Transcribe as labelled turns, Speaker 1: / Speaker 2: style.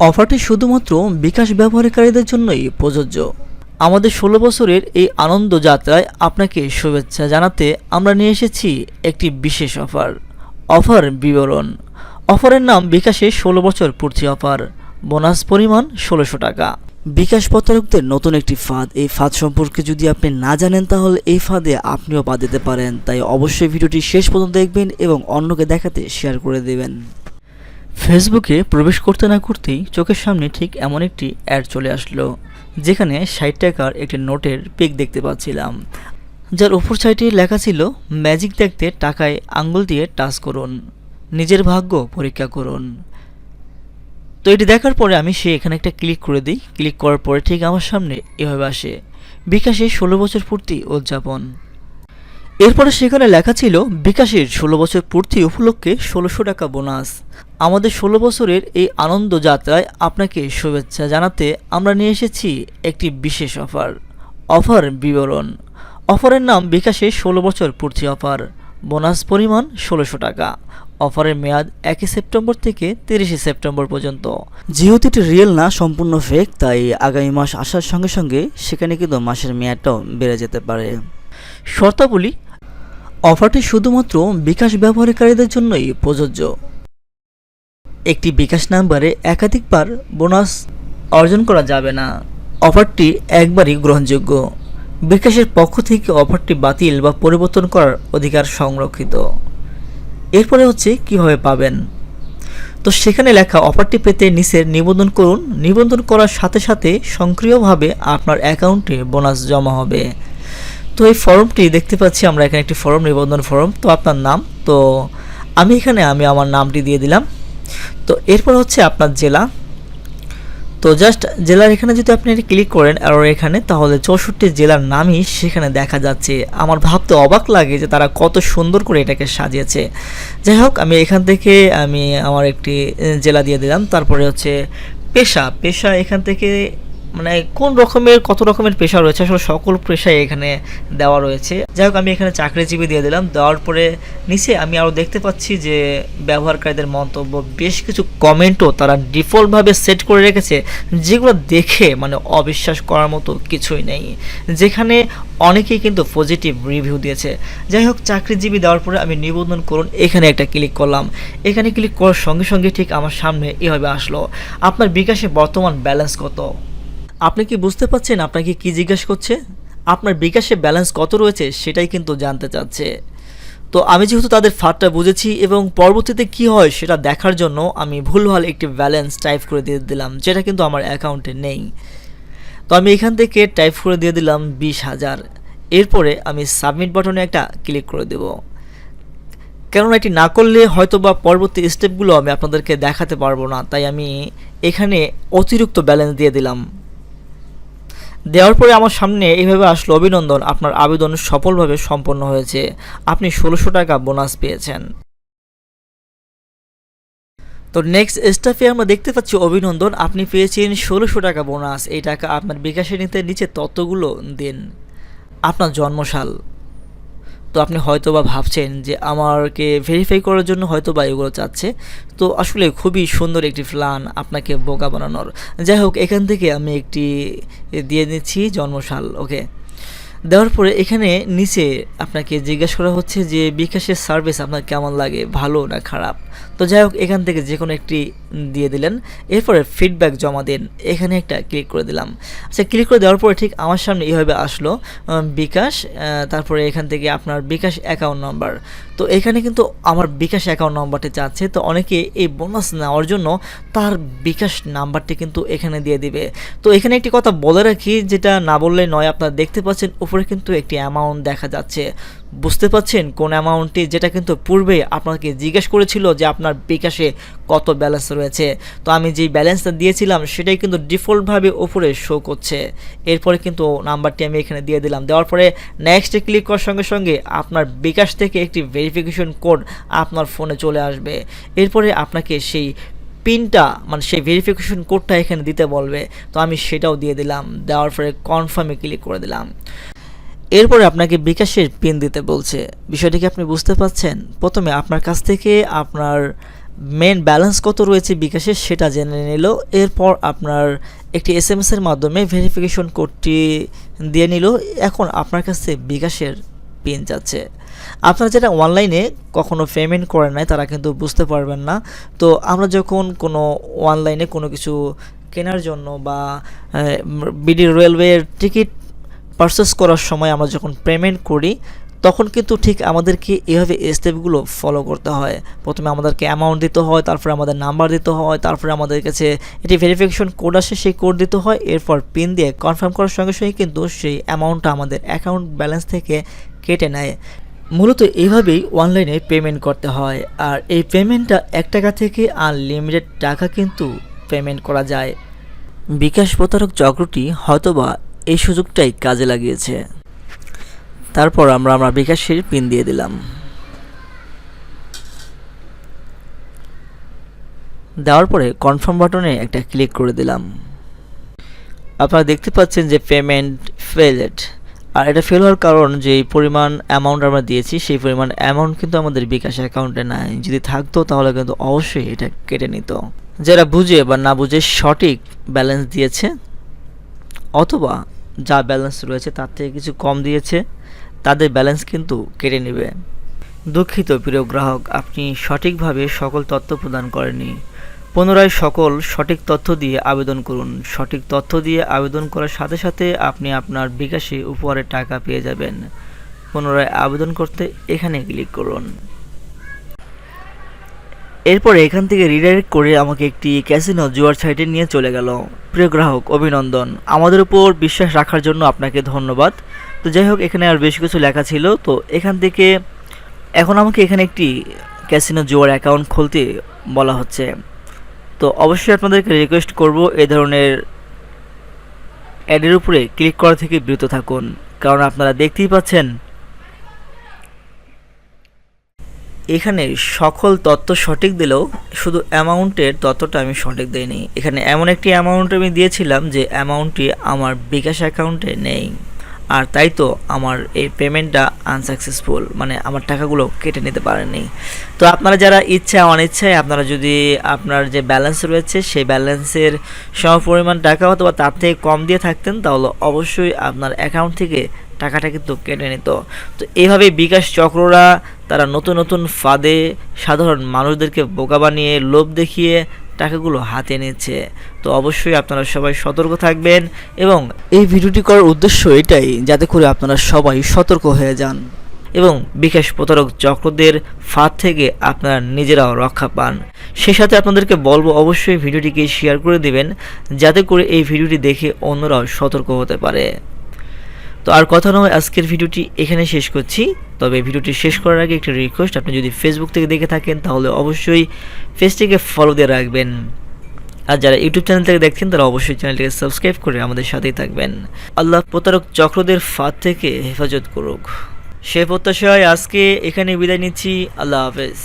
Speaker 1: অফারটি শুধুমাত্র বিকাশ ব্যবহারকারীদের জন্যই প্রযোজ্য। আমাদের ষোলো বছরের এই আনন্দ যাত্রায় আপনাকে শুভেচ্ছা জানাতে আমরা নিয়ে এসেছি একটি বিশেষ অফার অফার বিবরণ। অফারের নাম বিকাশে ষোলো বছর পূর্তি অফার, বোনাস পরিমাণ ষোলোশো টাকা। বিকাশ প্রতারকদের নতুন একটি ফাঁদ। এই ফাঁদ সম্পর্কে যদি আপনি না জানেন, তাহলে এই ফাঁদে আপনিও পা দিতে পারেন। তাই অবশ্যই ভিডিওটি শেষ পর্যন্ত দেখবেন এবং অন্যকে দেখাতে শেয়ার করে দেবেন। ফেসবুকে প্রবেশ করতে না করতেই চোখের সামনে ঠিক এমন একটি অ্যাড চলে আসলো, যেখানে ষাট টাকার একটি নোটের পিক দেখতে পাচ্ছিলাম। যার উপর সাইডে লেখা ছিল, ম্যাজিক দেখতে টাকায় আঙ্গুল দিয়ে টাচ করুন, নিজের ভাগ্য পরীক্ষা করুন। তো এটি দেখার পরে আমি সে এখানে একটা ক্লিক করে দিই। ক্লিক করার পরে ঠিক আমার সামনে এভাবে আসে। বিকাশে ষোলো বছর পূর্তি উদযাপন। এরপরে সেখানে লেখা ছিল, বিকাশের ষোলো বছর পূর্তি উপলক্ষে ষোলোশো টাকা বোনাস। আমাদের ষোলো বছরের এই আনন্দ যাত্রায় আপনাকে শুভেচ্ছা জানাতে আমরা নিয়ে এসেছি একটি বিশেষ অফার অফার বিবরণ। অফারের নাম বিকাশে ষোলো বছর পূর্তি অফার। বোনাস পরিমাণ ষোলোশো টাকা। অফারের মেয়াদ একই সেপ্টেম্বর থেকে তিরিশে সেপ্টেম্বর পর্যন্ত। যেহেতু এটি রিয়েল না, সম্পূর্ণ ফেক তাই আগামী মাস আসার সঙ্গে সঙ্গে সেখানে কিন্তু মাসের মেয়াদটাও বেড়ে যেতে পারে। শর্তাবলী অফারটি শুধুমাত্র বিকাশ ব্যবহারকারীদের জন্যই প্রযোজ্য। একটি বিকাশ নাম্বারে একাধিকবার বোনাস অর্জন করা যাবে না। অফারটি একবারই গ্রহণযোগ্য। বিকাশের পক্ষ থেকে অফারটি বাতিল বা পরিবর্তন করার অধিকার সংরক্ষিত। এরপরে হচ্ছে কীভাবে পাবেন? তো সেখানে লেখা অফারটি পেতে নিচের নিবন্ধন করুন। নিবন্ধন করার সাথে সাথে সক্রিয়ভাবে আপনার অ্যাকাউন্টে বোনাস জমা হবে। তো এই ফর্মটি দেখতে পাচ্ছি, আমরা এখানে একটি ফর্ম নিবন্ধন ফর্ম তো আপনার নাম, তো আমি এখানে, আমি আমার নামটি দিয়ে দিলাম। তো এরপর হচ্ছে আপনার জেলা। তো জাস্ট জেলার এখানে যদি আপনি ক্লিক করেন আর এখানে, তাহলে চৌষট্টি জেলার নামই সেখানে দেখা যাচ্ছে। আমার ভাবতে অবাক লাগে যে তারা কত সুন্দর করে এটাকে সাজিয়েছে। যাই হোক, আমি এখান থেকে, আমি আমার একটি জেলা দিয়ে দিলাম। তারপরে হচ্ছে পেশা। পেশা এখান থেকে মানে কোন রকমের, কত রকমের পেশা রয়েছে? আসলে সকল পেশাই এখানে দেওয়া রয়েছে। যাই হোক, আমি এখানে চাকরিজীবী দিয়ে দিলাম। দেওয়ার পরে নিচে আমি আরও দেখতে পাচ্ছি যে ব্যবহারকারীদের মন্তব্য, বেশ কিছু কমেন্টও তারা ডিফল্টভাবে সেট করে রেখেছে, যেগুলো দেখে মানে অবিশ্বাস করার মতো কিছুই নেই। যেখানে অনেকেই কিন্তু পজিটিভ রিভিউ দিয়েছে। যাই হোক, চাকরিজীবী দেওয়ার পরে আমি নিবন্ধন করুন, এখানে একটা ক্লিক করলাম। এখানে ক্লিক করার সঙ্গে সঙ্গে ঠিক আমার সামনে এভাবে আসলো। আপনার বিকাশে বর্তমান ব্যালেন্স কত? আপনি কি বুঝতে পারছেন আপনাকে কি জিজ্ঞেস করছে? আপনার বিকাশে ব্যালেন্স কত রয়েছে সেটাই কিন্তু জানতে চাচ্ছে। তো আমি যেহেতু তাদের ফাঁদটা বুঝেছি এবং পরবর্তীতে কি হয় সেটা দেখার জন্য আমি ভুলভাল একটি ব্যালেন্স টাইপ করে দিয়ে দিলাম, যেটা কিন্তু আমার অ্যাকাউন্টে নেই। তো আমি এখান থেকে টাইপ করে দিয়ে দিলাম বিশ হাজার। এরপরে আমি সাবমিট বাটনে একটা ক্লিক করে দেব। কেননা এটি না করলে হয়তো বা পরবর্তী স্টেপগুলো আমি আপনাদেরকে দেখাতে পারব না, তাই আমি এখানে অতিরিক্ত ব্যালেন্স দিয়ে দিলাম। দেওয়ার পরে আমার সামনে এইভাবে আসলো অভিনন্দন। আপনার আবেদন সফলভাবে সম্পন্ন হয়েছে। আপনি ষোলোশো টাকা বোনাস পেয়েছেন। তো নেক্সট স্টাফে আমরা দেখতে পাচ্ছি অভিনন্দন, আপনি পেয়েছেন ষোলোশো টাকা বোনাস। এই টাকা আপনার বিকাশে নিতে নিচে ততগুলো দিন। আপনার জন্মসাল। তো আপনি হয়তো বা ভাবছেন যে আমারকে ভেরিফাই করার জন্য হয়তো বা এগুলো চাচ্ছে। তো আসলে খুবই সুন্দর একটি প্ল্যান আপনাকে বোকা বানানোর। যাই হোক, এখান থেকে আমি একটি দিয়ে নিচ্ছি জন্মশাল ওকে দেওয়ার পরে এখানে নিচে আপনাকে জিজ্ঞেস করা হচ্ছে যে বিকাশের সার্ভিস আপনার কেমন লাগে, ভালো না খারাপ? তো যাই হোক, এখান থেকে যে কোনো একটি দিয়ে দিলেন। এরপরে ফিডব্যাক জমা দিন এখানে একটা ক্লিক করে দিলাম। আচ্ছা ক্লিক করে দেওয়ার পরে ঠিক আমার সামনে এইভাবে আসলো বিকাশ তারপরে এখান থেকে আপনার বিকাশ অ্যাকাউন্ট নাম্বার তো এখানে কিন্তু আমার বিকাশ অ্যাকাউন্ট নাম্বারটি চাচ্ছে তো অনেকে এই বোনাস নেওয়ার জন্য তার বিকাশ নাম্বারটি কিন্তু এখানে দিয়ে দিবে। তো এখানে একটি কথা বলে রাখি, যেটা না বললে নয়, আপনারা দেখতে পাচ্ছেন উপরে কিন্তু একটি অ্যামাউন্ট দেখা যাচ্ছে। বুঝতে পাচ্ছেন কোন অ্যামাউন্টটি যেটা কিন্তু পূর্বে আপনাকে জিজ্ঞেস করেছিল যে আপনার বিকাশে কত ব্যালেন্স রয়েছে। তো আমি যেই ব্যালেন্সটা দিয়েছিলাম, সেটাই কিন্তু ডিফল্টভাবে ওপরে শো করছে। এরপরে কিন্তু নাম্বারটি আমি এখানে দিয়ে দিলাম। দেওয়ার পরে নেক্সটে ক্লিক করার সঙ্গে সঙ্গে আপনার বিকাশ থেকে একটি ভেরিফিকেশন কোড আপনার ফোনে চলে আসবে। এরপরে আপনাকে সেই পিনটা মানে সেই ভেরিফিকেশন কোডটা এখানে দিতে বলবে। তো আমি সেটাও দিয়ে দিলাম। দেওয়ার পরে কনফার্মে ক্লিক করে দিলাম। এরপরে আপনাকে বিকাশের পিন দিতে বলছে। বিষয়টি কি আপনি বুঝতে পারছেন? প্রথমে আপনার কাছ থেকে আপনার মেন ব্যালেন্স কত রয়েছে বিকাশে সেটা জেনে নিল। এরপর আপনার একটি এস এম এসের মাধ্যমে ভেরিফিকেশন কোডটি দিয়ে নিল। এখন আপনার কাছে বিকাশের পিন যাচ্ছে। আপনারা যারা অনলাইনে কখনো পেমেন্ট করেন নাই, তারা কিন্তু বুঝতে পারবেন না। তো আমরা যখন কোনো অনলাইনে কোনো কিছু কেনার জন্য বা বিডি রেলওয়ের টিকিট পারচেস করার সময় আমরা যখন পেমেন্ট করি, তখন কিন্তু ঠিক আমাদেরকে এভাবে স্টেপগুলো ফলো করতে হয়। প্রথমে আমাদেরকে অ্যামাউন্ট দিতে হয়, তারপরে আমাদের নাম্বার দিতে হয়, তারপরে আমাদের কাছে এটি ভেরিফিকেশন কোড আসে, সেই কোড দিতে হয়, এরপর পিন দিয়ে কনফার্ম করার সঙ্গে সঙ্গে কিন্তু সেই অ্যামাউন্টটা আমাদের অ্যাকাউন্ট ব্যালেন্স থেকে কেটে নেয়। মূলত এইভাবেই অনলাইনে পেমেন্ট করতে হয়, আর এই পেমেন্টটা এক টাকা থেকে আনলিমিটেড টাকা কিন্তু পেমেন্ট করা যায়। বিকাশ প্রতারক চক্রটি হয়তোবা এই সুযোগটাই কাজে লাগিয়েছে। তারপর আমরা আমরা বিকাশের পিন দিয়ে দিলাম। দেওয়ার পরে কনফার্ম বাটনে একটা ক্লিক করে দিলাম। আপনারা দেখতে পাচ্ছেন যে পেমেন্ট ফেলেড আর এটা ফেল হওয়ার কারণ যে পরিমাণ অ্যামাউন্ট আমরা দিয়েছি, সেই পরিমাণ অ্যামাউন্ট কিন্তু আমাদের বিকাশ অ্যাকাউন্টে নাই। যদি থাকতো তাহলে কিন্তু অবশ্যই এটা কেটে নিত। যারা বুঝে বা না বুঝে সঠিক ব্যালেন্স দিয়েছে, অথবা যা ব্যালেন্স রয়েছে তার থেকে কিছু কম দিয়েছে, তাদের ব্যালেন্স কিন্তু কেটে নেবে। দুঃখিত প্রিয় গ্রাহক, আপনি সঠিকভাবে সকল তথ্য প্রদান করেননি। পুনরায় সকল সঠিক তথ্য দিয়ে আবেদন করুন। সঠিক তথ্য দিয়ে আবেদন করার সাথে সাথে আপনি আপনার বিকাশে উপহারের টাকা পেয়ে যাবেন। পুনরায় আবেদন করতে এখানে ক্লিক করুন। এরপর এখান থেকে রিডাইরেক্ট করে আমাকে একটি ক্যাসিনো জুয়ার সাইটে নিয়ে চলে গেল। প্রিয় গ্রাহক, অভিনন্দন। আমাদের উপর বিশ্বাস রাখার জন্য আপনাকে ধন্যবাদ। তো যাই হোক, এখানে আর বেশ কিছু লেখা ছিল। তো এখান থেকে এখন আমাকে এখানে একটি ক্যাসিনো জুয়ার অ্যাকাউন্ট খুলতে বলা হচ্ছে। তো অবশ্যই আপনাদেরকে রিকোয়েস্ট করব এ ধরনের অ্যাডের উপরে ক্লিক করা থেকে বিরত থাকুন। কারণ আপনারা দেখতেই পাচ্ছেন এখানে সকল তথ্য সঠিক দিলেও শুধু অ্যামাউন্টের তথ্যটা আমি সঠিক দিইনি। এখানে এমন একটি অ্যামাউন্ট আমি দিয়েছিলাম যে অ্যামাউন্টটি আমার বিকাশ অ্যাকাউন্টে নেই। আর তাই তো আমার এই পেমেন্টটা আনসাকসেসফুল মানে আমার টাকাগুলো কেটে নিতে পারেনি তো আপনারা যারা ইচ্ছা, অনিচ্ছায় আপনারা যদি আপনার যে ব্যালেন্স রয়েছে, সেই ব্যালেন্সের সম পরিমাণ টাকা অথবা তার থেকে কম দিয়ে থাকতেন, তাহলে অবশ্যই আপনার অ্যাকাউন্ট থেকে টাকাটা কিন্তু কেটে নিত। তো এইভাবে বিকাশ চক্ররা তারা নতুন নতুন ফাঁদে সাধারণ মানুষদেরকে বোকা বানিয়ে লোভ দেখিয়ে টাকাগুলো হাতে নিচ্ছে তো অবশ্যই আপনারা সবাই সতর্ক থাকবেন এবং এই ভিডিওটি করার উদ্দেশ্য এটাই, যাতে করে আপনারা সবাই সতর্ক হয়ে যান। এবং বিকাশ প্রতারক চক্রদের ফাঁদ থেকে আপনারা নিজেরাও রক্ষা পান। সে সাথে আপনাদেরকে বলব, অবশ্যই ভিডিওটিকে শেয়ার করে দিবেন, যাতে করে এই ভিডিওটি দেখে অন্যরাও সতর্ক হতে পারে। তো আর কথা নয়, আজকের ভিডিওটি এখানে শেষ করছি। তবে ভিডিওটি শেষ করার আগে একটা রিকোয়েস্ট আপনি যদি ফেসবুক থেকে দেখে থাকেন, তাহলে অবশ্যই ফেসটিকে ফলো দিয়ে রাখবেন। আর যারা ইউটিউব চ্যানেল থেকে দেখছেন, তারা অবশ্যই চ্যানেলটিকে সাবস্ক্রাইব করে আমাদের সাথেই থাকবেন। আল্লাহ প্রতারক চক্রদের ফাঁদ থেকে হেফাজত করুক। সে প্রত্যাশায় আজকে এখানে বিদায় নিচ্ছি। আল্লাহ হাফেজ।